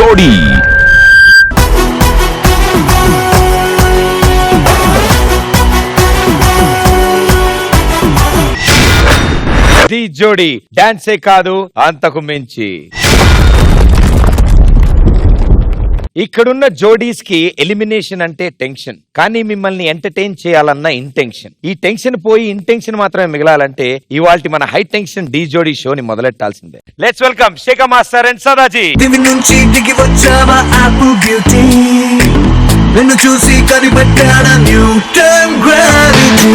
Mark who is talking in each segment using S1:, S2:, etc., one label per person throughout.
S1: జోడీ.
S2: ది జోడీ. డాన్సే కాదు అంతకు మించి. ఇక్కడున్న జోడీస్కి ఎలిమినేషన్ అంటే టెన్షన్. కానీ మిమ్మల్ని ఎంటర్టైన్ చేయాలన్న ఇంటెన్షన్. ఈ టెన్షన్ పోయి ఇంటెన్షన్ మాత్రమే మిగలాలంటే ఇవాళ మన హై టెన్షన్ డి జోడీ షోని మొదలెట్టాల్సిందే. Let's welcome Shekhar master and Sadaji.
S3: నుంచి దిగి వచ్చావా బ్యూటీ నిన్ను చూసి కనిపెట్టాడా న్యూటన్ గ్రావిటీ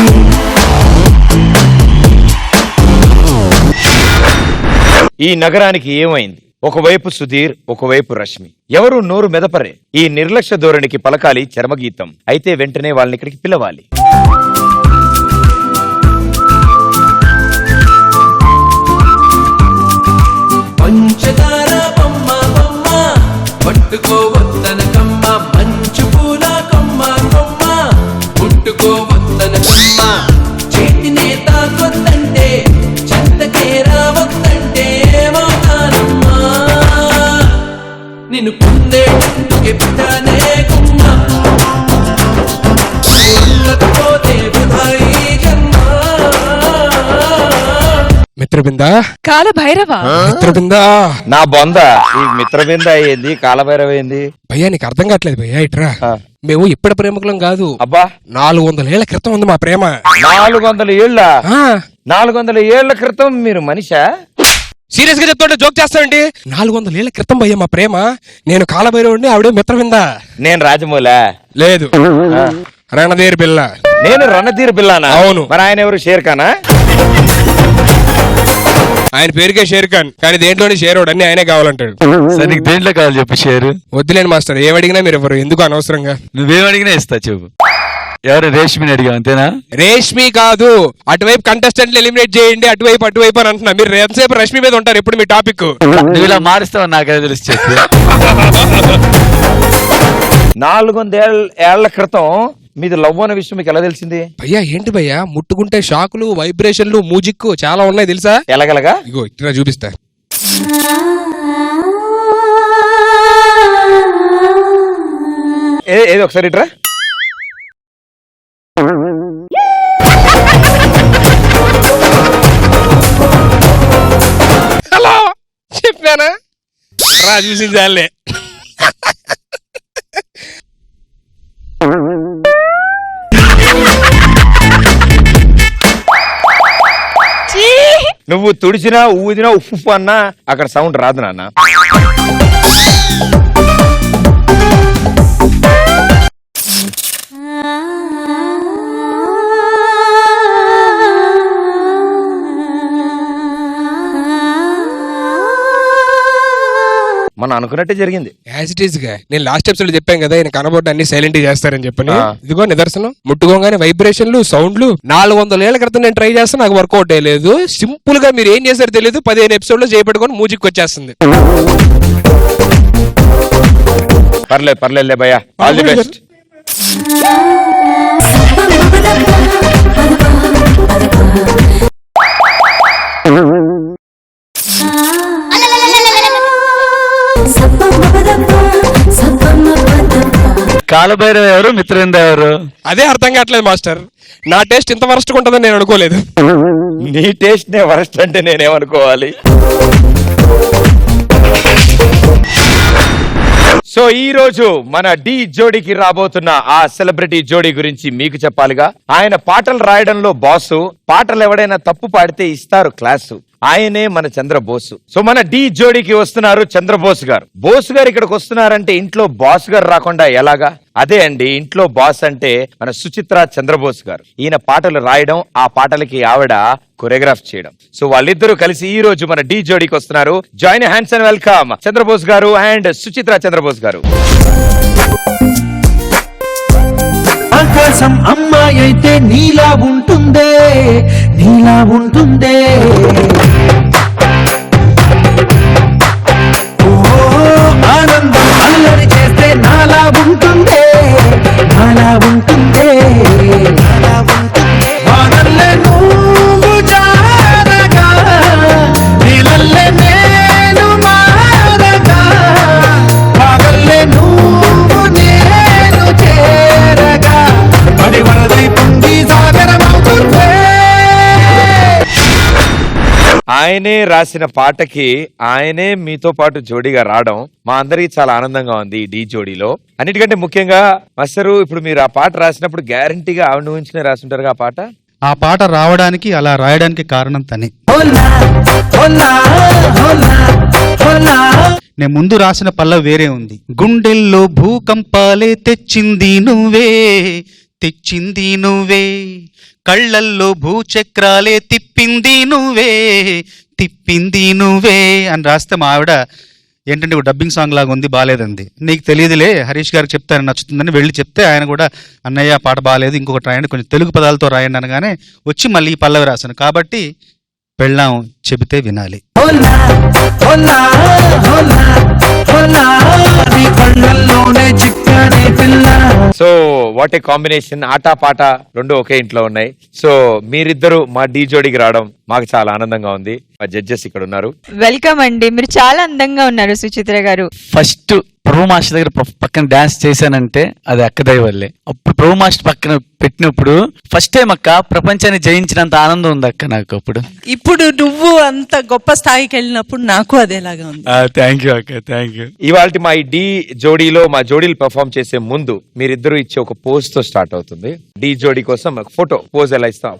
S2: ఈ నగరానికి ఏమైంది? ఒకవైపు సుధీర్ ఒకవైపు రష్మి. ఎవరు నోరు మెదపరే. ఈ నిర్లక్ష్య ధోరణికి పలకాలి చర్మగీతం. అయితే వెంటనే వాళ్ళని ఇక్కడికి పిలవాలి.
S4: నిన్ను పొందేటందుకే ఉండకపోతే జన్మ.
S5: మిత్రబిందా?
S6: కాల భైరవ
S5: మిత్రబిందా?
S2: నా బొంద. ఈ మిత్రబింద అయ్యింది కాలభైరవ అయింది
S5: భయ్యా నీకు అర్థం కావట్లేదు భయ్యా ఇట్రా. మేము ఇప్పటి ప్రేమికులం కాదు.
S2: అబ్బా.
S5: నాలుగు వందల ఏళ్ళ క్రితం ఉంది మా ప్రేమ.
S2: నాలుగు వందల ఏళ్ళ?
S5: ఆ.
S2: నాలుగు వందల ఏళ్ళ క్రితం మీరు మనిషా?
S5: సీరియస్గా చెప్తుంటే జోక్ చేస్తానండి నాలుగు వందల ఏళ్ళ క్రితం భయ్యా మా ప్రేమ. నేను కాలభైరవుడిని ఆవిడే మిత్రబిందా
S2: నేను రాజమౌళ.
S5: లేదు. రణదేరి పిల్ల
S2: నేను రణధీర్ బిల్లానా?
S5: అవును.
S2: మరి ఆయన ఎవరు? షేర్ ఖానా
S5: ఆయన పేరుకే షేర్ ఖాన్ కానీ దేంట్లోని షేరోడ్ అన్ని ఆయనే కావాలంటాడు.
S7: సరే నీకు దేంట్లో కావాలి చెప్పు షేరు.
S5: వద్దులేండి మాస్టర్ ఏమడిగినా మీరు ఎవరు ఎందుకు అనవసరంగా?
S7: నువ్వేం అడిగినా ఇస్తా చెప్పు. ఎవరు? రేష్మిని అడిగావు అంతేనా?
S5: రేష్మి కాదు. అటువైపు కంటెస్టెంట్లు ఎలిమినేట్ చేయండి అటువైపు అటువైపు అని అంటున్నా. మీరు ఎంతసేపు రష్మి మీద ఉంటారు ఎప్పుడు మీ టాపిక్
S7: నువ్వు ఇలా మారుస్తావు నాకే తెలిసి చెప్పు.
S2: నాలుగు వంద ఏళ్ళ క్రితం మీది లవ్ అనే విషయం మీకు ఎలా తెలిసింది?
S5: భయ్యా ఏంటి భయ్యా? ముట్టుకుంటే షాకులు వైబ్రేషన్లు మ్యూజిక్ చాలా ఉన్నాయి తెలుసా?
S2: ఎలాగలగా?
S5: ఇగో ఇట్లా చూపిస్తా.
S2: ఏ- ఏది ఒకసారి ఇట్రా?
S5: రా చూసింది చాలే
S2: నువ్వు తుడిచినా ఊదినా ఉఫ్ అన్నా అక్కడ సౌండ్ రాదు నాన్న. మనం అనుకున్నట్టే జరిగింది.
S5: యాజ్ ఇట్ ఈస్గా నేను లాస్ట్ ఎపిసోడ్ చెప్పాను కదా ఆయన కనబడ్డ అన్ని సైలెంట్ చేస్తారని చెప్పని.
S2: ఆ.
S5: ఇదిగో నిదర్శనం. ముట్టుకోగానే వైబ్రేషన్లు సౌండ్లు నాలుగు వందల ఏళ్ళ క్రితం నేను ట్రై చేస్తాను నాకు వర్కౌట్ అయ్యలేదు సింపుల్గా మీరు ఏం చేశారో తెలియదు పదిహేను ఎపిసోడ్లో చేపట్టుకొని మ్యూజిక్ వచ్చేస్తుంది.
S2: పర్లేదు పర్లేదులే భయ్యా. ఆల్ ది బెస్ట్
S7: కాలభైరవ ఎవరు? మిత్రవింద ఎవరు?
S5: అదే అర్థం కావట్లేదు మాస్టర్. నా టేస్ట్ ఇంత వరస్ట్ ఉంటుందని నేను అనుకోలేదు.
S2: నీ టేస్ట్ నే వరస్ట్ అంటే నేనేమనుకోవాలి? సో ఈ రోజు మన డి జోడీకి రాబోతున్న ఆ సెలబ్రిటీ జోడీ గురించి మీకు చెప్పాలిగా. ఆయన పాటలు రాయడంలో బాసు పాటలు ఎవడైనా తప్పు పాడితే ఇస్తారు క్లాసు. ఆయనే మన చంద్రబోసు. సో మన డి జోడీకి వస్తున్నారు చంద్రబోస్ గారు. బోస్ గారు ఇక్కడికి వస్తున్నారంటే ఇంట్లో బాస్ గారు రాకుండా ఎలాగా? అదే అండి ఇంట్లో బాస్ అంటే మన సుచిత్ర చంద్రబోస్ గారు. ఈయన పాటలు రాయడం ఆ పాటలకి ఆవిడ కొరియోగ్రాఫ్ చేయడం. సో వాళ్ళిద్దరూ కలిసి ఈ రోజు మన డి జోడీకి వస్తున్నారు. Join hands and welcome Chandrabose garu and Suchitra Chandrabose గారు.
S3: ఆకాశం అమ్మాయి అయితే నీలా ఉంటుందే నీలా ఉంటుందే.
S2: ఆయనే రాసిన పాటకి ఆయనే మీతో పాటు జోడీగా రావడం మా అందరికి చాలా ఆనందంగా ఉంది ఈ డీ జోడీలో. అన్నిటికంటే ముఖ్యంగా మాస్టరు ఇప్పుడు మీరు ఆ పాట రాసినప్పుడు గ్యారంటీగా ఆవిడ ఊహించుకునే రాసుంటారుగా ఆ పాట?
S1: ఆ పాట రావడానికి అలా రాయడానికి కారణం తనే. నేను ముందు రాసిన పల్ల వేరే ఉంది. గుండెల్లో భూకంపాలే తెచ్చింది నువ్వే తెచ్చింది నువ్వే. కళ్ళల్లో భూచక్రాలే తిప్పింది నువ్వే తిప్పింది నువ్వే అని రాస్తే మా ఆవిడ ఏంటంటే ఒక డబ్బింగ్ సాంగ్ లాగా ఉంది బాగాలేదంది నీకు తెలియదులే హరీష్ గారికి చెప్తే ఆయన నచ్చుతుందని వెళ్ళి చెప్తే ఆయన కూడా అన్నయ్య పాట బాగాలేదు ఇంకొకటి రాయండి కొంచెం తెలుగు పదాలతో రాయండి అనగానే వచ్చి మళ్ళీ ఈ పల్లవి రాశాను. కాబట్టి పెళ్ళాం చెబితే వినాలి.
S3: హోలా హోలా హోలా హోలా నీ కళ్ళల్లోనే చిక్కని పిల్ల.
S2: సో వాట్ ఏ కాంబినేషన్ ఆట పాట రెండు ఒకే ఇంట్లో ఉన్నాయి. సో మీరిద్దరు మా డి జోడీకి రావడం మాకు చాలా ఆనందంగా ఉంది. మా జడ్జెస్ ఇక్కడ ఉన్నారు.
S6: వెల్కమ్ అండి. మీరు చాలా అందంగా ఉన్నారు సుచిత్ర గారు.
S7: ఫస్ట్ ప్రభు మాస్టర్ దగ్గర పక్కన డాన్స్ చేశానంటే అది అక్క దయ వల్లే. అప్పుడు ప్రభు మాస్టర్ పక్కన పెట్టినప్పుడు ఫస్ట్ టైం అక్క ప్రపంచాన్ని జయించినంత ఆనందం ఉంది అక్క నాకు అప్పుడు.
S8: ఇప్పుడు నువ్వు అంత గొప్ప స్థాయికి వెళ్ళినప్పుడు నాకు అదేలాగా ఉంది?
S7: థ్యాంక్ యూ అక్క థ్యాంక్ యూ
S2: ఇవాళ మా ఈ డి జోడీలో మా జోడీలు పెర్ఫామ్ చేసే ముందు మీరిద్దరు ఇచ్చే ఒక పోజ్తో స్టార్ట్ అవుతుంది. డి జోడీ కోసం ఒక ఫోటో పోజ్ ఎలా ఇస్తాం?